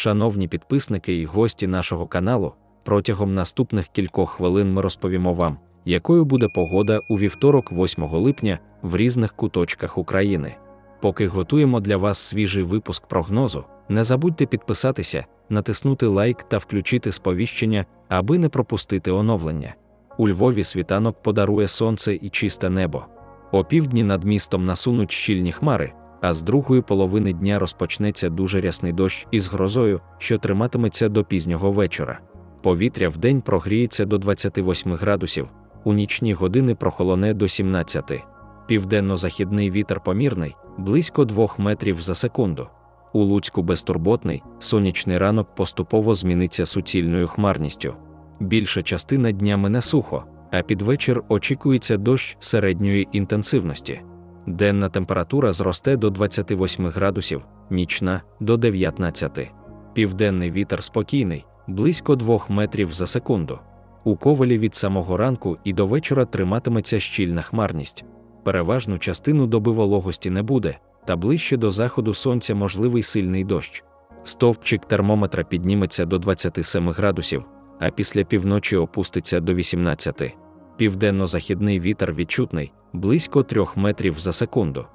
Шановні підписники і гості нашого каналу, протягом наступних кількох хвилин ми розповімо вам, якою буде погода у вівторок, 8 липня, в різних куточках України. Поки готуємо для вас свіжий випуск прогнозу, не забудьте підписатися, натиснути лайк та включити сповіщення, аби не пропустити оновлення. У Львові світанок подарує сонце і чисте небо. О півдні над містом насунуть щільні хмари, а з другої половини дня розпочнеться дуже рясний дощ із грозою, що триматиметься до пізнього вечора. Повітря вдень прогріється до 28 градусів, у нічні години прохолоне до 17. Південно-західний вітер помірний, близько 2 метрів за секунду. У Луцьку безтурботний, сонячний ранок поступово зміниться суцільною хмарністю. Більша частина дня мине сухо, а під вечір очікується дощ середньої інтенсивності. Денна температура зросте до 28 градусів, нічна до 19. Південний вітер спокійний, близько 2 метрів за секунду. У ковалі від самого ранку і до вечора триматиметься щільна хмарність. Переважну частину доби вологості не буде, та ближче до заходу сонця можливий сильний дощ. Стовпчик термометра підніметься до 27 градусів, а після півночі опуститься до 18. Південно-західний вітер відчутний, близько 3 метрів за секунду.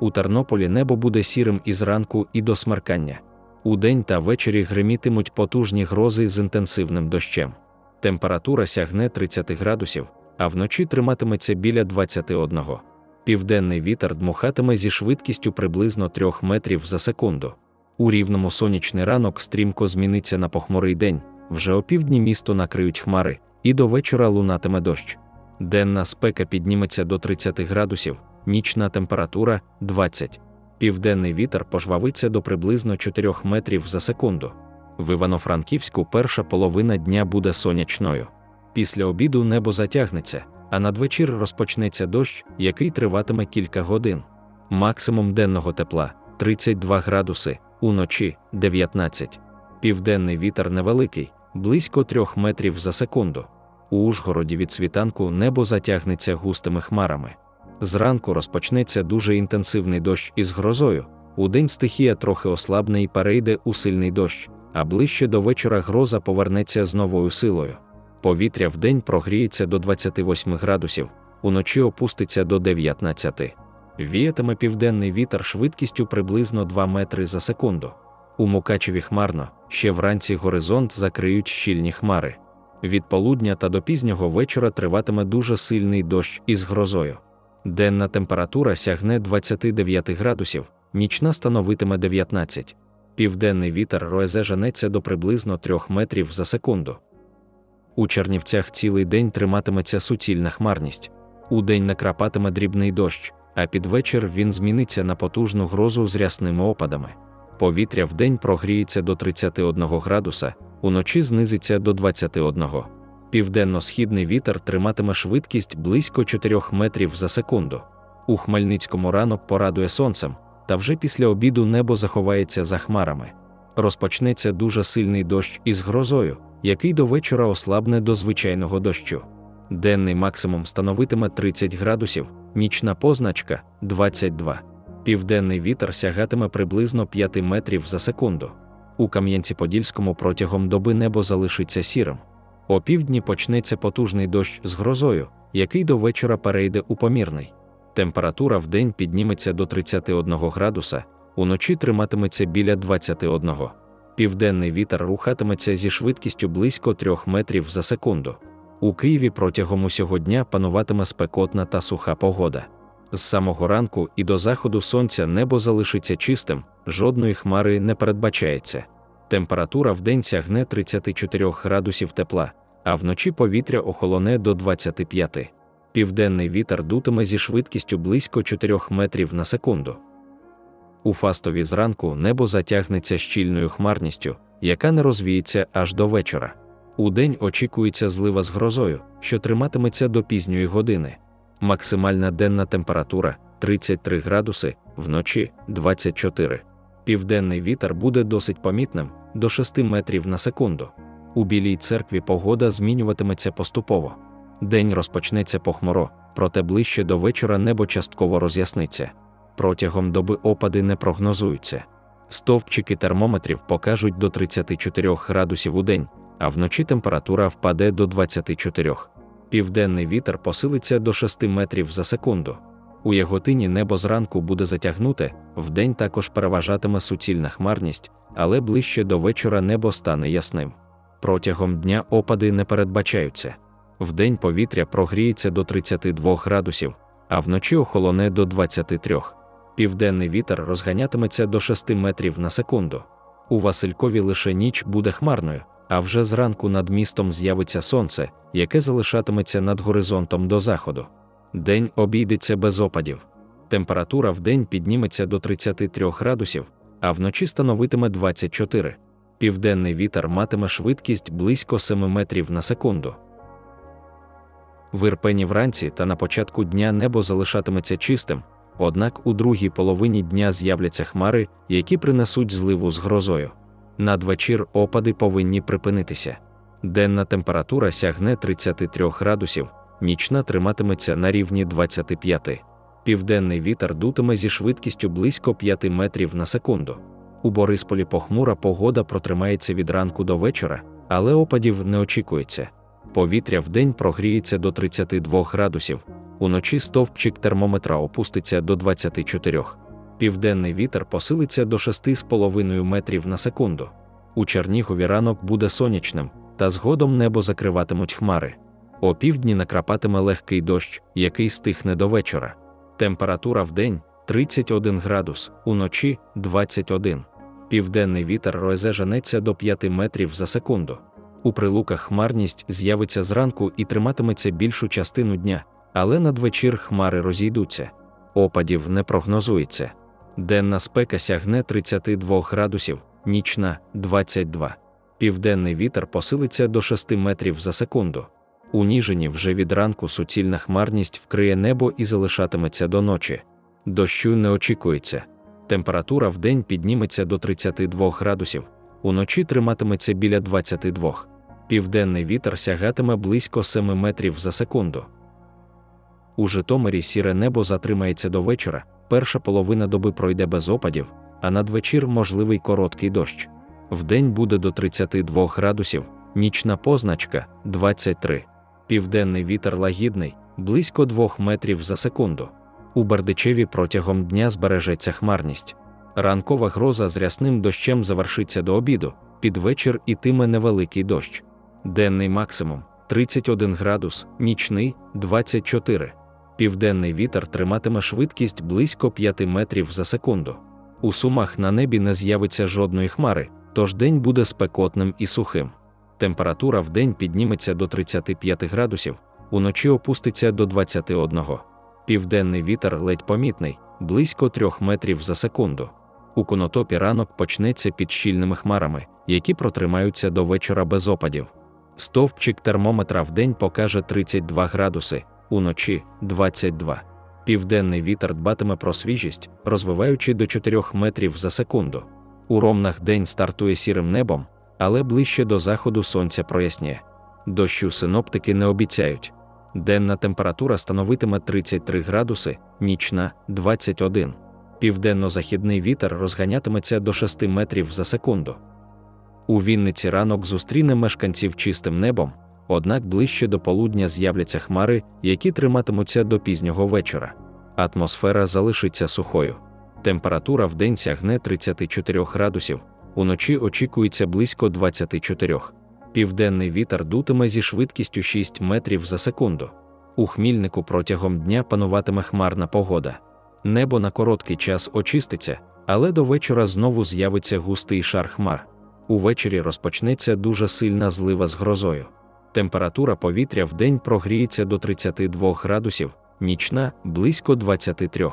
У Тернополі небо буде сірим із ранку і до смеркання. Удень та ввечері гримітимуть потужні грози з інтенсивним дощем. Температура сягне 30 градусів, а вночі триматиметься біля 21. Південний вітер дмухатиме зі швидкістю приблизно 3 метрів за секунду. У рівному сонячний ранок стрімко зміниться на похмурий день, вже опівдні місто накриють хмари, і до вечора лунатиме дощ. Денна спека підніметься до 30 градусів, нічна температура 20. Південний вітер пожвавиться до приблизно 4 метрів за секунду. В Івано-Франківську перша половина дня буде сонячною. Після обіду небо затягнеться, а надвечір розпочнеться дощ, який триватиме кілька годин. Максимум денного тепла 32 градуси, уночі 19. Південний вітер невеликий, близько 3 метрів за секунду. У Ужгороді від світанку небо затягнеться густими хмарами. Зранку розпочнеться дуже інтенсивний дощ із грозою. Удень стихія трохи ослабне і перейде у сильний дощ, а ближче до вечора гроза повернеться з новою силою. Повітря вдень прогріється до 28 градусів, уночі опуститься до 19. Віятиме південний вітер швидкістю приблизно 2 метри за секунду. У Мукачеві хмарно, ще вранці горизонт закриють щільні хмари. Від полудня та до пізнього вечора триватиме дуже сильний дощ із грозою. Денна температура сягне 29 градусів, нічна становитиме 19. Південний вітер роезе женеться до приблизно 3 метрів за секунду. У Чернівцях цілий день триматиметься суцільна хмарність. Удень накрапатиме дрібний дощ, а під вечір він зміниться на потужну грозу з рясними опадами. Повітря вдень прогріється до 31 градуса, уночі знизиться до 21. Південно-східний вітер триматиме швидкість близько 4 метрів за секунду. У Хмельницькому ранок порадує сонцем, та вже після обіду небо заховається за хмарами. Розпочнеться дуже сильний дощ із грозою, який до вечора ослабне до звичайного дощу. Денний максимум становитиме 30 градусів, нічна позначка 22. Південний вітер сягатиме приблизно 5 метрів за секунду. У Кам'янці-Подільському протягом доби небо залишиться сірим. О півдні почнеться потужний дощ з грозою, який до вечора перейде у помірний. Температура в день підніметься до 31 градуса, уночі триматиметься біля 21. Південний вітер рухатиметься зі швидкістю близько 3 метрів за секунду. У Києві протягом усього дня пануватиме спекотна та суха погода. З самого ранку і до заходу сонця небо залишиться чистим, жодної хмари не передбачається. Температура в день сягне 34 градусів тепла, а вночі повітря охолоне до 25. Південний вітер дутиме зі швидкістю близько 4 метрів на секунду. У фастові зранку небо затягнеться щільною хмарністю, яка не розвіється аж до вечора. Удень очікується злива з грозою, що триматиметься до пізньої години. Максимальна денна температура 33 градуси, вночі 24. Південний вітер буде досить помітним до 6 метрів на секунду. У білій церкві погода змінюватиметься поступово. День розпочнеться похмуро, проте ближче до вечора небо частково роз'ясниться. Протягом доби опади не прогнозуються. Стовпчики термометрів покажуть до 34 градусів у день, а вночі температура впаде до 24. Південний вітер посилиться до 6 метрів за секунду. У Яготині небо зранку буде затягнуте, вдень також переважатиме суцільна хмарність, але ближче до вечора небо стане ясним. Протягом дня опади не передбачаються. Вдень повітря прогріється до 32 градусів, а вночі охолоне до 23. Південний вітер розганятиметься до 6 метрів на секунду. У Василькові лише ніч буде хмарною, а вже зранку над містом з'явиться сонце, яке залишатиметься над горизонтом до заходу. День обійдеться без опадів. Температура в день підніметься до 33 градусів, а вночі становитиме 24. Південний вітер матиме швидкість близько 7 метрів на секунду. В Ірпені вранці та на початку дня небо залишатиметься чистим, однак у другій половині дня з'являться хмари, які принесуть зливу з грозою. Надвечір опади повинні припинитися. Денна температура сягне 33 градусів, нічна триматиметься на рівні 25. Південний вітер дутиме зі швидкістю близько 5 метрів на секунду. У Борисполі похмура погода протримається від ранку до вечора, але опадів не очікується. Повітря вдень прогріється до 32 градусів, уночі стовпчик термометра опуститься до 24. Південний вітер посилиться до 6,5 метрів на секунду. У Чернігові ранок буде сонячним, та згодом небо закриватимуть хмари. О півдні накрапатиме легкий дощ, який стихне до вечора. Температура в день 31 градус, уночі 21. Південний вітер розеженеться до 5 метрів за секунду. У прилуках хмарність з'явиться зранку і триматиметься більшу частину дня, але надвечір хмари розійдуться. Опадів не прогнозується. Денна спека сягне 32 градусів, нічна 22. Південний вітер посилиться до 6 метрів за секунду. У Ніжині вже від ранку суцільна хмарність вкриє небо і залишатиметься до ночі. Дощу не очікується. Температура в день підніметься до 32 градусів, уночі триматиметься біля 22. Південний вітер сягатиме близько 7 метрів за секунду. У Житомирі сіре небо затримається до вечора, перша половина доби пройде без опадів, а надвечір можливий короткий дощ. Вдень буде до 32 градусів, нічна позначка 23. Південний вітер лагідний, близько 2 метрів за секунду. У Бердичеві протягом дня збережеться хмарність. Ранкова гроза з рясним дощем завершиться до обіду, під вечір ітиме невеликий дощ. Денний максимум 31 градус, нічний 24. Південний вітер триматиме швидкість близько 5 метрів за секунду. У сумах на небі не з'явиться жодної хмари, тож день буде спекотним і сухим. Температура в день підніметься до 35 градусів, уночі опуститься до 21. Південний вітер ледь помітний, близько 3 метрів за секунду. У конотопі ранок почнеться під щільними хмарами, які протримаються до вечора без опадів. Стовпчик термометра в день покаже 32 градуси, уночі 22. Південний вітер дбатиме про свіжість, розвиваючи до 4 метрів за секунду. У ромнах день стартує сірим небом, але ближче до заходу сонця проясніє. Дощу синоптики не обіцяють. Денна температура становитиме 33 градуси, нічна 21. Південно-західний вітер розганятиметься до 6 метрів за секунду. У Вінниці ранок зустріне мешканців чистим небом, однак ближче до полудня з'являться хмари, які триматимуться до пізнього вечора. Атмосфера залишиться сухою. Температура в день сягне 34 градусів, уночі очікується близько 24. Південний вітер дутиме зі швидкістю 6 метрів за секунду. У хмільнику протягом дня пануватиме хмарна погода. Небо на короткий час очиститься, але до вечора знову з'явиться густий шар хмар. Увечері розпочнеться дуже сильна злива з грозою. Температура повітря в день прогріється до 32 градусів, нічна близько 23.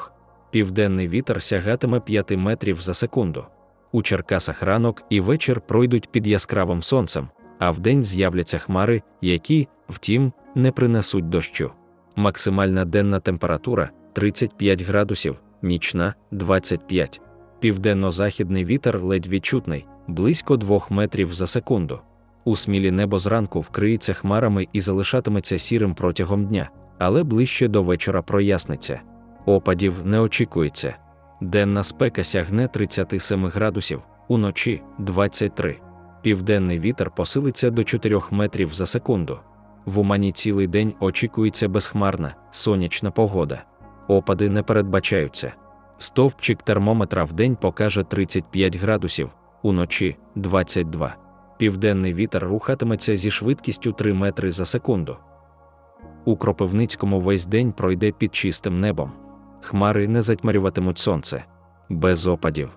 Південний вітер сягатиме 5 метрів за секунду. У Черкасах ранок і вечір пройдуть під яскравим сонцем, а вдень з'являться хмари, які, втім, не принесуть дощу. Максимальна денна температура 35 градусів, нічна 25. Південно-західний вітер ледь відчутний, близько 2 метрів за секунду. У смілі небо зранку вкриється хмарами і залишатиметься сірим протягом дня, але ближче до вечора проясниться. Опадів не очікується. Денна спека сягне 37 градусів, уночі 23. Південний вітер посилиться до 4 метрів за секунду. В Умані цілий день очікується безхмарна, сонячна погода. Опади не передбачаються. Стовпчик термометра в день покаже 35 градусів, уночі 22. Південний вітер рухатиметься зі швидкістю 3 метри за секунду. У Кропивницькому весь день пройде під чистим небом. Хмари не затьмарюватимуть сонце. Без опадів.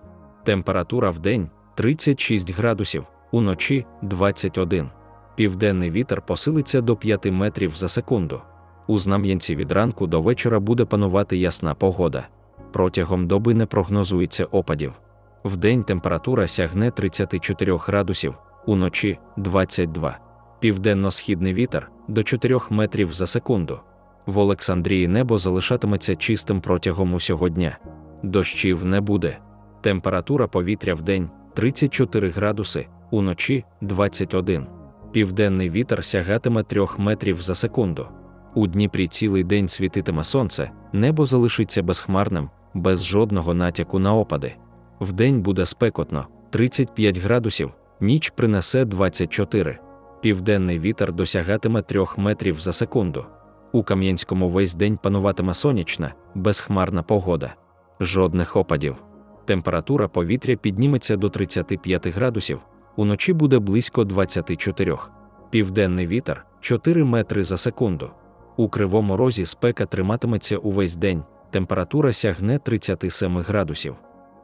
Температура в день 36 градусів, уночі 21. Південний вітер посилиться до 5 метрів за секунду. У Знам'янці від ранку до вечора буде панувати ясна погода. Протягом доби не прогнозується опадів. Вдень температура сягне 34 градусів, уночі 22. Південно-східний вітер до 4 метрів за секунду. В Олександрії небо залишатиметься чистим протягом усього дня. Дощів не буде. Температура повітря в день 34 градуси, уночі 21. Південний вітер сягатиме 3 метрів за секунду. У Дніпрі цілий день світитиме сонце, небо залишиться безхмарним, без жодного натяку на опади. Вдень буде спекотно 35 градусів, ніч принесе 24. Південний вітер досягатиме 3 метрів за секунду. У Кам'янському весь день пануватиме сонячна, безхмарна погода. Жодних опадів. Температура повітря підніметься до 35 градусів, уночі буде близько 24. Південний вітер 4 метри за секунду. У кривому розі спека триматиметься увесь день, температура сягне 37 градусів.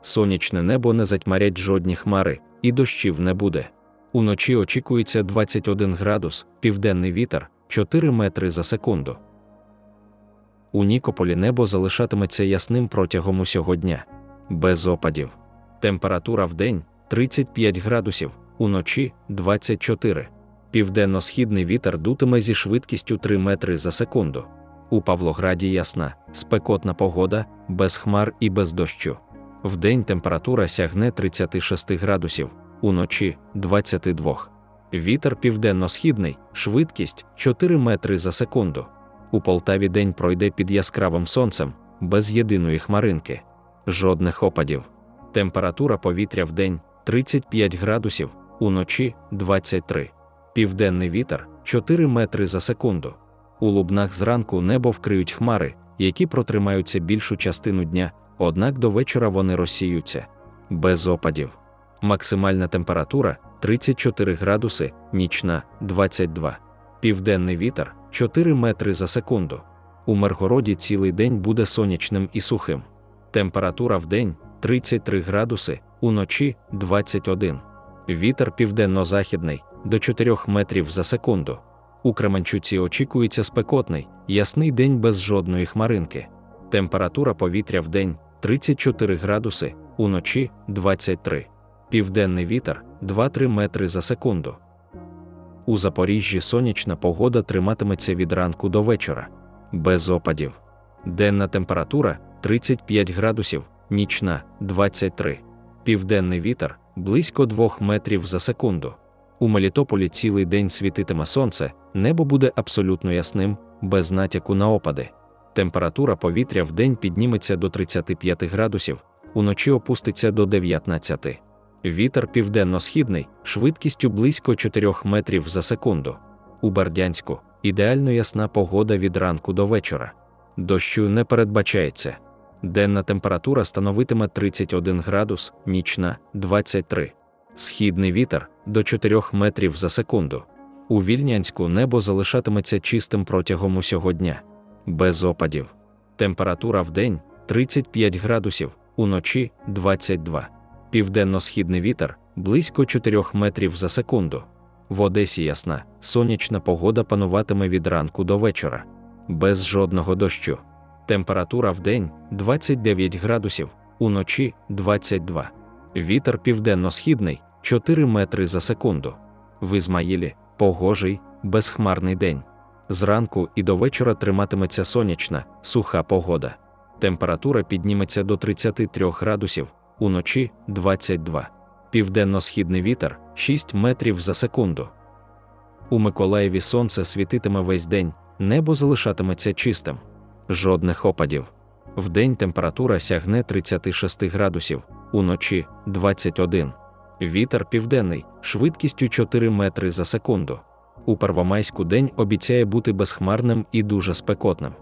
Сонячне небо не затьмарять жодні хмари, і дощів не буде. Уночі очікується 21 градус, південний вітер 4 метри за секунду. У Нікополі небо залишатиметься ясним протягом усього дня, без опадів. Температура в день 35 градусів, уночі 24. Південно-східний вітер дутиме зі швидкістю 3 метри за секунду. У Павлограді ясна, спекотна погода, без хмар і без дощу. Вдень температура сягне 36 градусів, уночі 22. Вітер південно-східний, швидкість 4 метри за секунду. У Полтаві день пройде під яскравим сонцем, без єдиної хмаринки, жодних опадів. Температура повітря в день 35 градусів, уночі 23. Південний вітер 4 метри за секунду. У лубнах зранку небо вкриють хмари, які протримаються більшу частину дня, однак до вечора вони розсіються. Без опадів. Максимальна температура 34 градуси, нічна 22. Південний вітер 4 метри за секунду. У Миргороді цілий день буде сонячним і сухим. Температура в день 33 градуси, уночі 21. Вітер південно-західний до 4 метрів за секунду. У Кременчуці очікується спекотний, ясний день без жодної хмаринки. Температура повітря в день 34 градуси, уночі 23. Південний вітер 2-3 метри за секунду. У Запоріжжі сонячна погода триматиметься від ранку до вечора, без опадів. Денна температура 35 градусів, нічна 23. Південний вітер близько 2 метрів за секунду. У Мелітополі цілий день світитиме сонце, небо буде абсолютно ясним, без натяку на опади. Температура повітря в день підніметься до 35 градусів, уночі опуститься до 19. Вітер південно-східний, швидкістю близько 4 метрів за секунду. У Бердянську ідеально ясна погода від ранку до вечора. Дощу не передбачається. Денна температура становитиме 31 градус, нічна 23. Східний вітер до 4 метрів за секунду. У Вільнянську небо залишатиметься чистим протягом усього дня, без опадів. Температура в день 35 градусів, уночі 22. Південно-східний вітер близько 4 метрів за секунду. В Одесі ясна, сонячна погода пануватиме від ранку до вечора, без жодного дощу. Температура в день 29 градусів, уночі 22. Вітер південно-східний 4 метри за секунду. В Ізмаїлі погожий, безхмарний день. Зранку і до вечора триматиметься сонячна, суха погода. Температура підніметься до 33 градусів, уночі 22. Південно-східний вітер 6 метрів за секунду. У Миколаєві сонце світитиме весь день, небо залишатиметься чистим. Жодних опадів. Вдень температура сягне 36 градусів, уночі 21. Вітер південний, швидкістю 4 метри за секунду. У Первомайську день обіцяє бути безхмарним і дуже спекотним.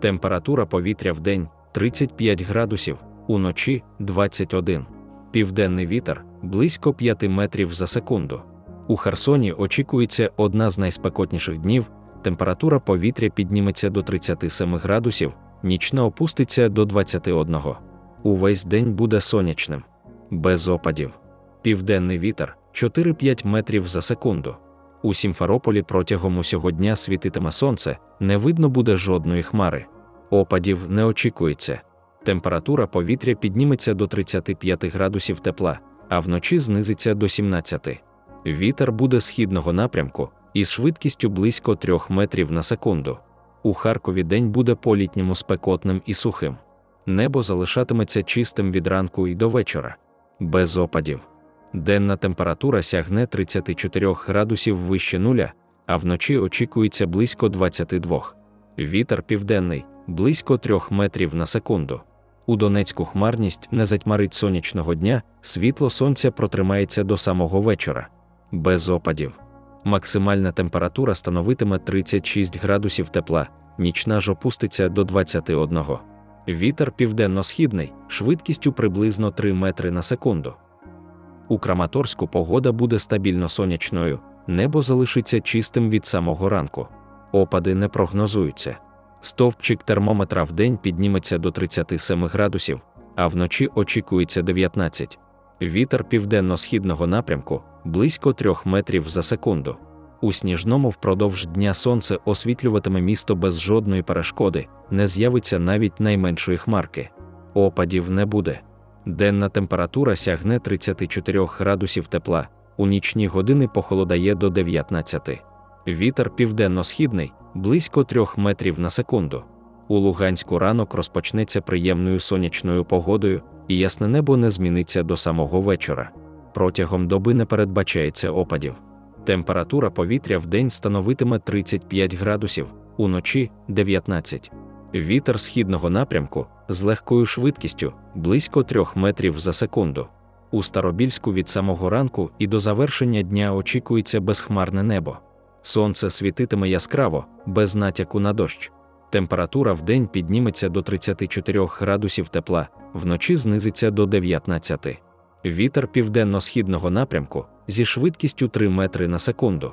Температура повітря в день 35 градусів, уночі 21. Південний вітер близько 5 метрів за секунду. У Херсоні очікується одна з найспекотніших днів. Температура повітря підніметься до 37 градусів, нічна опуститься до 21. Увесь день буде сонячним, без опадів. Південний вітер 4-5 метрів за секунду. У Сімферополі протягом усього дня світитиме сонце, не видно буде жодної хмари. Опадів не очікується. Температура повітря підніметься до 35 градусів тепла, а вночі знизиться до 17. Вітер буде східного напрямку із швидкістю близько 3 метрів на секунду. У Харкові день буде по-літньому спекотним і сухим. Небо залишатиметься чистим від ранку і до вечора, без опадів. Денна температура сягне 34 градусів вище нуля, а вночі очікується близько 22. Вітер південний близько 3 метрів на секунду. У Донецьку хмарність не затьмарить сонячного дня, світло сонця протримається до самого вечора, без опадів. Максимальна температура становитиме 36 градусів тепла, нічна ж опуститься до 21. Вітер південно-східний, швидкістю приблизно 3 метри на секунду. У Краматорську погода буде стабільно сонячною, небо залишиться чистим від самого ранку. Опади не прогнозуються. Стовпчик термометра в день підніметься до 37 градусів, а вночі очікується 19. Вітер південно-східного напрямку близько 3 метрів за секунду. У сніжному впродовж дня сонце освітлюватиме місто без жодної перешкоди, не з'явиться навіть найменшої хмарки. Опадів не буде. Денна температура сягне 34 градусів тепла, у нічні години похолодає до 19. Вітер південно-східний близько 3 метрів на секунду. У Луганську ранок розпочнеться приємною сонячною погодою, і ясне небо не зміниться до самого вечора. Протягом доби не передбачається опадів. Температура повітря в день становитиме 35 градусів, уночі 19. Вітер східного напрямку з легкою швидкістю близько 3 метрів за секунду. У Старобільську від самого ранку і до завершення дня очікується безхмарне небо. Сонце світитиме яскраво, без натяку на дощ. Температура в день підніметься до 34 градусів тепла, вночі знизиться до 19. Вітер південно-східного напрямку зі швидкістю 3 метри на секунду.